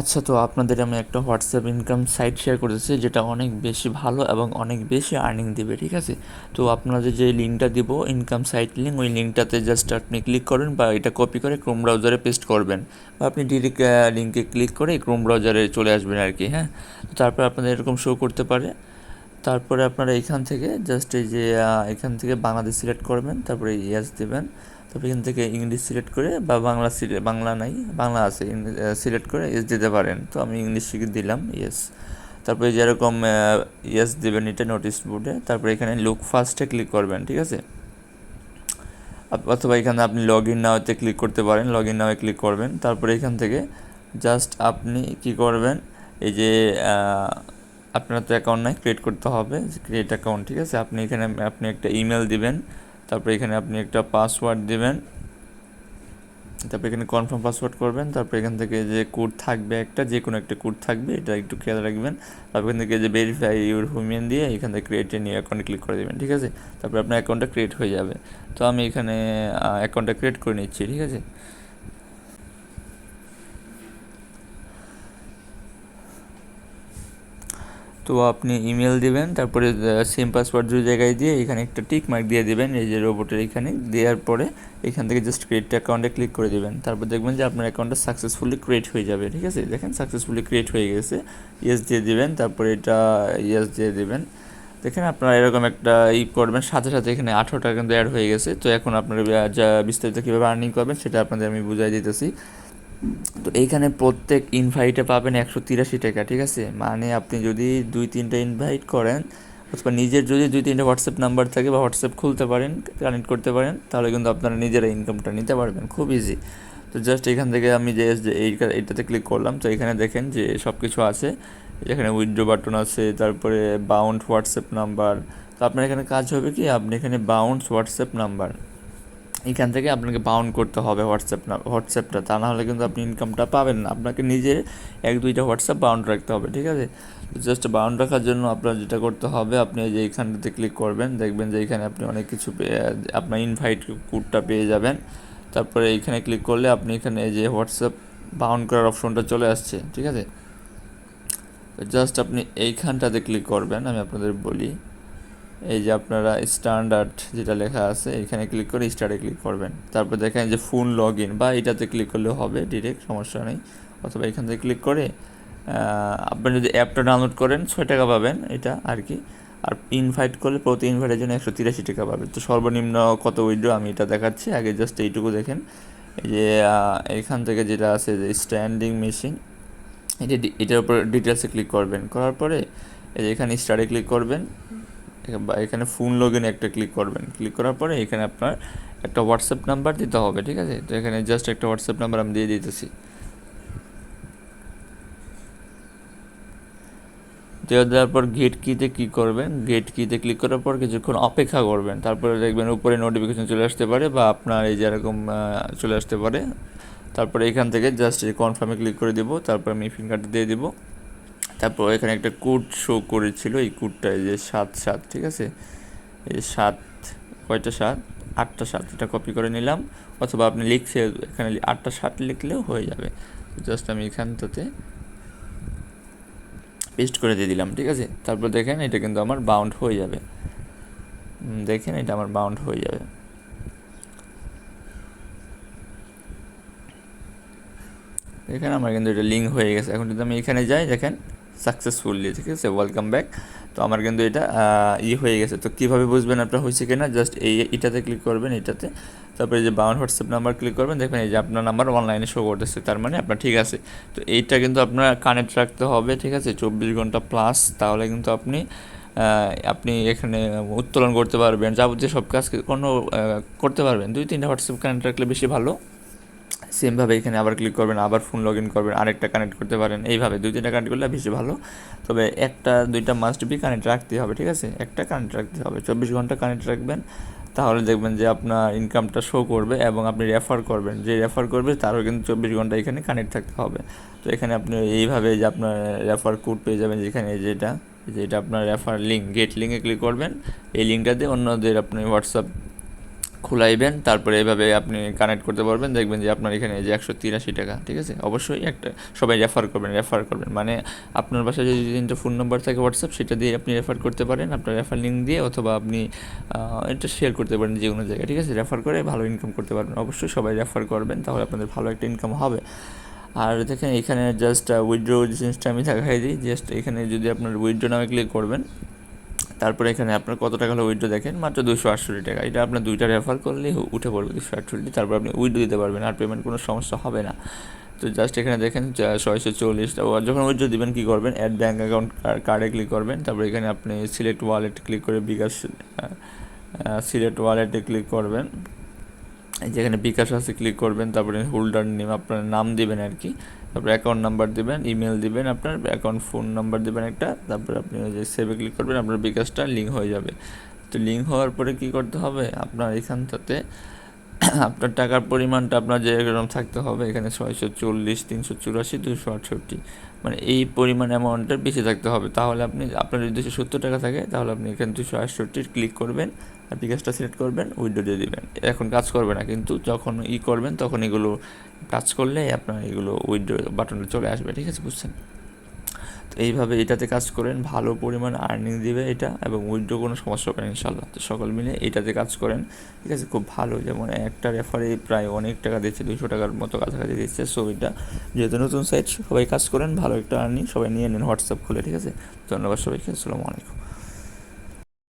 আচ্ছা তো আপনাদের আমি একটা হোয়াটসঅ্যাপ ইনকাম সাইট শেয়ার করেছি যেটা অনেক বেশি ভালো এবং অনেক বেশি আর্নিং দেবে, ঠিক আছে? তো আপনাদের যে লিঙ্কটা দিব, ইনকাম সাইট লিঙ্ক ওই লিঙ্কটাতে জাস্ট আপনি ক্লিক করেন বা এটা কপি করে ক্রোম ব্রাউজারে পেস্ট করবেন। বা আপনি ডিরেক্ট লিঙ্কে ক্লিক করে ক্রোম ব্রাউজারে চলে আসবেন আর কি হ্যাঁ? তারপর আপনাদের এরকম শো করতে পারে। তারপরে আপনারা এখান থেকে জাস্ট এই যে এখান থেকে বাংলাদেশ সিলেক্ট করবেন, তারপরে ইয়াস দেবেন। তারপর এখান থেকে ইংলিশ সিলেক্ট করে বা বাংলা বাংলা নাই, বাংলা আছে সিলেক্ট করে এস দিতে পারেন। তো আমি ইংলিশ শিখে দিলাম ইয়েস তারপরে যেরকম ইয়েস দেবেন এটা নোটিস বোর্ডে তারপরে এখানে লুক ফার্স্টে ক্লিক করবেন, ঠিক আছে? অথবা এখানে আপনি লগ ইন নাওতে ক্লিক করতে পারেন লগ ইন নাওয়ে ক্লিক করবেন। তারপরে এখান থেকে জাস্ট আপনি কি করবেন, এই যে আপনার তো অ্যাকাউন্ট নাই ক্রিয়েট করতে হবে ক্রিয়েট অ্যাকাউন্ট ঠিক আছে? আপনি এখানে, আপনি একটা ইমেল দিবেন, তারপরে এখানে আপনি একটা পাসওয়ার্ড দিবেন, তারপর এখানে কনফার্ম পাসওয়ার্ড করবেন, তারপর এখান থেকে যে কোড থাকবে একটা যে কোনো একটা কোড থাকবে, এটা একটু খেয়াল রাখবেন, তারপর এখান থেকে যে ভেরিফাই ইউর হিউম্যান দিয়ে এখান থেকে ক্রিয়েট নিয়ে অ্যাকাউন্টে ক্লিক করে দেবেন, ঠিক আছে? তারপর আপনার অ্যাকাউন্টটা ক্রিয়েট হয়ে যাবে। তো আমি এখানে অ্যাকাউন্টটা ক্রিয়েট করে নিচ্ছি, ঠিক আছে? তো আপনি ইমেল দিবেন, তারপরে সেম পাসওয়ার্ড দুই জায়গায় দিয়ে এখানে একটা টিক মার্ক দিয়ে দিবেন, এই যে রোবটের এখানে, দেওয়ার পরে এখান থেকে জাস্ট ক্রিয়েট অ্যাকাউন্টে ক্লিক করে দিবেন। তারপর দেখবেন যে আপনার অ্যাকাউন্টটা সাকসেসফুলি ক্রিয়েট হয়ে যাবে, ঠিক আছে? দেখেন সাকসেসফুলি ক্রিয়েট হয়ে গেছে ইয়েস দিয়ে দিবেন, তারপরে এটা ইয়েস দিয়ে দিবেন। দেখেন আপনারা এরকম একটা ই করবেন, সাথে সাথে এখানে আঠারো টাকা কিন্তু অ্যাড হয়ে গেছে। তো এখন আপনারা যা বিস্তারিত কীভাবে আর্নিং করবেন সেটা আপনাদের আমি বুঝাই দিতেছি। তো এইখানে প্রত্যেক ইনভাইটে পাবেন একশো তিরাশি টাকা, ঠিক আছে? মানে আপনি যদি দুই, তিনটা ইনভাইট করেন, অথবা নিজের যদি দুই, তিনটা হোয়াটসঅ্যাপ নাম্বার থাকে বা হোয়াটসঅ্যাপ খুলতে পারেন কানেক্ট করতে পারেন, তাহলে কিন্তু আপনারা নিজেরা ইনকামটা নিতে পারবেন, খুব ইজি তো জাস্ট এখান থেকে আমি যে এই এইটাতে ক্লিক করলাম, তো এখানে দেখেন যে সব কিছু আছে। এখানে উইথড্রো বাটন আছে, তারপরে বাউন্ড হোয়াটসঅ্যাপ নাম্বার তো আপনার এখানে কাজ হবে কি? আপনি এখানে বাউন্ড হোয়াটসঅ্যাপ নাম্বার এখান থেকে আপনাকে বাউন্ড করতে হবে হোয়াটসঅ্যাপ না হোয়াটসঅ্যাপটা তা নাহলে কিন্তু আপনি ইনকামটা পাবেন না। আপনাকে নিজে এক, দুইটা হোয়াটসঅ্যাপ বাউন্ড রাখতে হবে, ঠিক আছে? জাস্ট বাউন্ড রাখার জন্য আপনার যেটা করতে হবে, আপনি যে এইখানটাতে ক্লিক করবেন, দেখবেন যে এখানে আপনি অনেক কিছু আপনার ইনভাইট কোডটা পেয়ে যাবেন। তারপরে এইখানে ক্লিক করলে আপনি এখানে এই যে হোয়াটসঅ্যাপ বাউন্ড করার অপশনটা চলে আসছে, ঠিক আছে? জাস্ট আপনি এইখানটাতে ক্লিক করবেন, আমি আপনাদের বলি। এই যে আপনারা স্ট্যান্ডার্ড যেটা লেখা আছে, এখানে ক্লিক করে স্টার্টে ক্লিক করবেন। তারপর দেখেন যে ফোন লগ ইন বা এটাতে ক্লিক করলেও হবে ডিরেক্ট সমস্যা নেই। অথবা এখান থেকে ক্লিক করে আপনি যদি অ্যাপটা ডাউনলোড করেন, ছয় টাকা পাবেন এটা আর কি। আর ইনভাইট করলে প্রতি ইনভাইটের জন্য একশো তিরাশি টাকা পাবেন। তো সর্বনিম্ন কত উইড্রো আমি এটা দেখাচ্ছি, আগে জাস্ট এইটুকু দেখেন। এই যে এখান থেকে যেটা আছে যে স্ট্যান্ডিং মেশিন এটা এটার উপর ডিটেলসে ক্লিক করবেন। করার পরে, এই যে এখানে স্টারে ক্লিক করবেন। এখানে ফোন লগ ইন একটা ক্লিক করবেন। ক্লিক করার পরে এখানে আপনার একটা হোয়াটসঅ্যাপ নাম্বার দিতে হবে, ঠিক আছে? তো এখানে জাস্ট একটা হোয়াটসঅ্যাপ নাম্বার আমি দিয়ে দিতেছি। দেওয়া দেওয়ার পর গেট কিতে কী করবেন। গেট কিতে ক্লিক করার পর কিছুক্ষণ অপেক্ষা করবেন। তারপরে দেখবেন উপরে নোটিফিকেশন চলে আসতে পারে বা আপনার এই যেরকম চলে আসতে পারে। তারপরে এখান থেকে জাস্ট কনফার্মে ক্লিক করে দিব। তারপর আমি ফিঙ্গারটা দিয়ে দিব। তারপর এখানে একটা কোড শো করেছিল, এই কোডটা যে সাত সাত, ঠিক আছে? এই সাত, কয়টা সাত? আটটা সাত, এটা কপি করে নিলাম। অথবা আপনি লিখছে এখানে আটটা সাত লিখলেও হয়ে যাবে। জাস্ট আমি এখানটাতে পেস্ট করে দিয়ে দিলাম, ঠিক আছে? তারপর দেখেন এটা কিন্তু আমার বাউন্ড হয়ে যাবে। দেখেন এটা আমার বাউন্ড হয়ে যাবে। এখানে আমার কিন্তু এটা লিঙ্ক হয়ে গেছে। এখন যদি আমি এখানে যাই, দেখেন সাকসেসফুলি ঠিক আছে? ওয়েলকাম ব্যাক তো আমার কিন্তু এটা ই হয়ে গেছে। তো কীভাবে বুঝবেন আপনার হয়েছে কিনা? জাস্ট এই এটাতে ক্লিক করবেন এটাতে তারপরে যে বাউন হোয়াটসঅ্যাপ নাম্বার ক্লিক করবেন, দেখবেন এই যে আপনার নাম্বার অনলাইনে শো করতেছে। তার মানে আপনার ঠিক আছে। তো এইটা কিন্তু আপনার কানেক্ট রাখতে হবে, ঠিক আছে? চব্বিশ ঘণ্টা প্লাস তাহলে কিন্তু আপনি আপনি এখানে উত্তোলন করতে পারবেন। যাবতীয় সব কাজ কোনো করতে পারবেন। দুই, তিনটা হোয়াটসঅ্যাপ কানেক্ট রাখলে বেশি ভালো। সেমভাবে এখানে আবার ক্লিক করবেন, আবার ফোন লগ ইন করবেন, আরেকটা কানেক্ট করতে পারেন। এইভাবে দুই তিনটা কানেক্ট করলে বেশি ভালো। তবে একটা, দুইটা মাস্ট বি কানেক্ট রাখতে হবে, ঠিক আছে? একটা কানেক্ট রাখতে হবে। চব্বিশ ঘণ্টা কানেক্ট রাখবেন, তাহলে দেখবেন যে আপনার ইনকামটা শো করবে এবং আপনি রেফার করবেন। যে রেফার করবে, তারও কিন্তু চব্বিশ ঘণ্টা এখানে কানেক্ট থাকতে হবে। তো এখানে আপনি এইভাবে যে আপনার রেফার কোড পেয়ে যাবেন যেখানে যেটা যেটা আপনার রেফার লিঙ্ক গেট লিঙ্কে ক্লিক করবেন। এই লিঙ্কটা দিয়ে অন্যদের আপনি হোয়াটসঅ্যাপ খোলাইবেন, তারপরে এভাবে আপনি কানেক্ট করতে পারবেন, দেখবেন যে আপনার এখানে যে একশো তিরাশি টাকা, ঠিক আছে? অবশ্যই একটা, সবাই রেফার করবেন রেফার করবেন। মানে আপনার বাসায় যদি তিনটা ফোন নাম্বার থাকে হোয়াটসঅ্যাপ সেটা দিয়ে আপনি রেফার করতে পারেন, আপনার রেফার লিঙ্ক দিয়ে অথবা আপনি এটা শেয়ার করতে পারেন যে কোনো জায়গায়, ঠিক আছে? রেফার করে ভালো ইনকাম করতে পারবেন। অবশ্যই সবাই রেফার করবেন, তাহলে আপনাদের ভালো একটা ইনকাম হবে। আর দেখেন, এখানে জাস্ট উইড্রো জিনিসটা আমি দেখাই দিই জাস্ট এখানে যদি আপনার উইড্রো নামে ক্লিক করবেন তারপরে এখানে আপনার কত টাকা হলো উইড্রো দেখেন? মাত্র দুশো আটষট্টি টাকা। এটা আপনার দুইটা রেফার করলেই উঠে পড়বে দুশো আটষট্টি, তারপর আপনি উইড্রো দিতে পারবেন আর পেমেন্ট কোনো সমস্যা হবে না। তো জাস্ট এখানে দেখেন ছয়শো চল্লিশ যখন উইড্রো দিবেন কী করবেন? অ্যাড ব্যাঙ্ক অ্যাকাউন্ট কার্ডে ক্লিক করবেন। তারপর এখানে আপনি সিলেক্ট ওয়ালেট ক্লিক করে বিকাশ সিলেক্ট ওয়ালেটে ক্লিক করবেন। যেখানে বিকাশ আছে ক্লিক করবেন। তারপরে হোল্ডার নেম আপনার নাম দেবেন আর কি। তারপরে অ্যাকাউন্ট নাম্বার দেবেন ইমেল দিবেন আপনার অ্যাকাউন্ট ফোন নাম্বার দেবেন একটা, তারপর আপনি ওই যে সেভে ক্লিক করবেন, আপনার বিকাশটা লিঙ্ক হয়ে যাবে। তো লিঙ্ক হওয়ার পরে কী করতে হবে? আপনার এখানটাতে আপনার টাকার পরিমাণটা আপনার যে এরকম থাকতে হবে, এখানে ছয়শো চল্লিশ, তিনশো চুরাশি, দুশো আটষট্টি মানে এই পরিমাণ অ্যামাউন্টের বেশি থাকতে হবে। তাহলে আপনি, আপনার যদি দুশো সত্তর টাকা থাকে, তাহলে আপনি এখানে দুশো আটষট্টির ক্লিক করবেন আর বিকাশটা সিলেক্ট করবেন উইডো দিয়ে দেবেন। এখন কাজ করবে না, কিন্তু যখন ই করবেন, তখন এগুলো টাচ করলে আপনার এগুলো উইড্রো বাটনে চলে আসবে, ঠিক আছে? বুঝছেন? এইভাবে এটাতে কাজ করেন, ভালো পরিমাণ আর্নিং দিবে এটা এবং উইড্রো কোনো সমস্যা হবে না ইনশাল্লাহ তো সকল মিলে এটাতে কাজ করেন। ঠিক আছে, খুব ভালো। যেমন একটা রেফারে প্রায় অনেক টাকা দিচ্ছে দুশো টাকার মতো কাছাকাছি দিচ্ছে সো এটা যেহেতু নতুন সাইট সবাই কাজ করেন, ভালো একটা আর্নিং সবাই নিয়ে নিন হোয়াটসঅ্যাপ খুলে, ঠিক আছে? ধন্যবাদ সবাইকে, আসসালামু আলাইকুম।